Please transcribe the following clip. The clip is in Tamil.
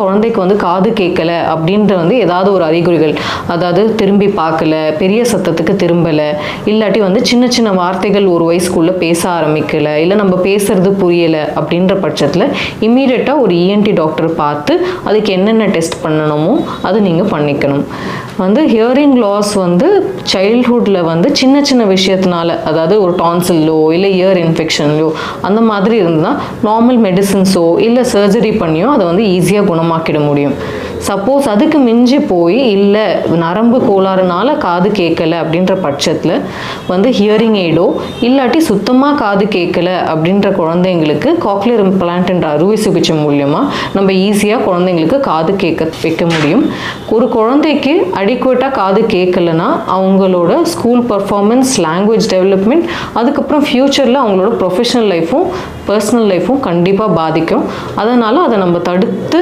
குழந்தைக்கு வந்து காது கேட்கல அப்படின்ற வந்து ஏதாவது ஒரு அறிகுறிகள். அதாவது திரும்பி பார்க்கல பெரிய சத்தத்துக்கு திரும்பலை இல்லாட்டி வந்து சின்ன சின்ன வார்த்தைகள் ஒரு வயசுக்குள்ளே பேச ஆரம்பிக்கலை இல்லை நம்ம பேசுறது புரியலை அப்படின்ற பட்சத்தில் இம்மீடியட்டாக ஒரு இஎன்டி டாக்டர் பார்த்து அதுக்கு என்னென்ன டெஸ்ட் பண்ணணுமோ அதை நீங்கள் பண்ணிக்கணும். வந்து ஹியரிங் லாஸ் வந்து சைல்ட்ஹுட்டில் வந்து சின்ன சின்ன விஷயத்தினால அதாவது ஒரு டான்சில்லோ இல்லை இயர் இன்ஃபெக்ஷன்லையோ அந்த மாதிரி இருந்தால் நார்மல் மெடிசின்ஸோ இல்லை சர்ஜரி பண்ணியோ அதை வந்து ஈஸியாக குணமாக்கிட முடியும். சப்போஸ் அதுக்கு மிஞ்சி போய் இல்லை நரம்பு கோளாறுனால காது கேட்கல அப்படின்ற பட்சத்தில் வந்து ஹியரிங் எய்டோ இல்லாட்டி சுத்தமாக காது கேட்கல அப்படின்ற குழந்தைங்களுக்கு காக்லியர் இம்ப்ளான்ட்ன்ற அறுவை சிகிச்சை மூலியமாக நம்ம ஈஸியாக குழந்தைங்களுக்கு காது கேட்க வைக்க முடியும். ஒரு குழந்தைக்கு அடிக்குவேட்டாக காது கேட்கலன்னா அவங்களோட ஸ்கூல் பர்ஃபார்மன்ஸ் லாங்குவேஜ் டெவலப்மெண்ட் அதுக்கப்புறம் ஃப்யூச்சரில் அவங்களோட ப்ரொஃபஷனல் லைஃப்பும் பர்சனல் லைஃப்பும் கண்டிப்பாக பாதிக்கும். அதனால் அதை நம்ம தடுத்து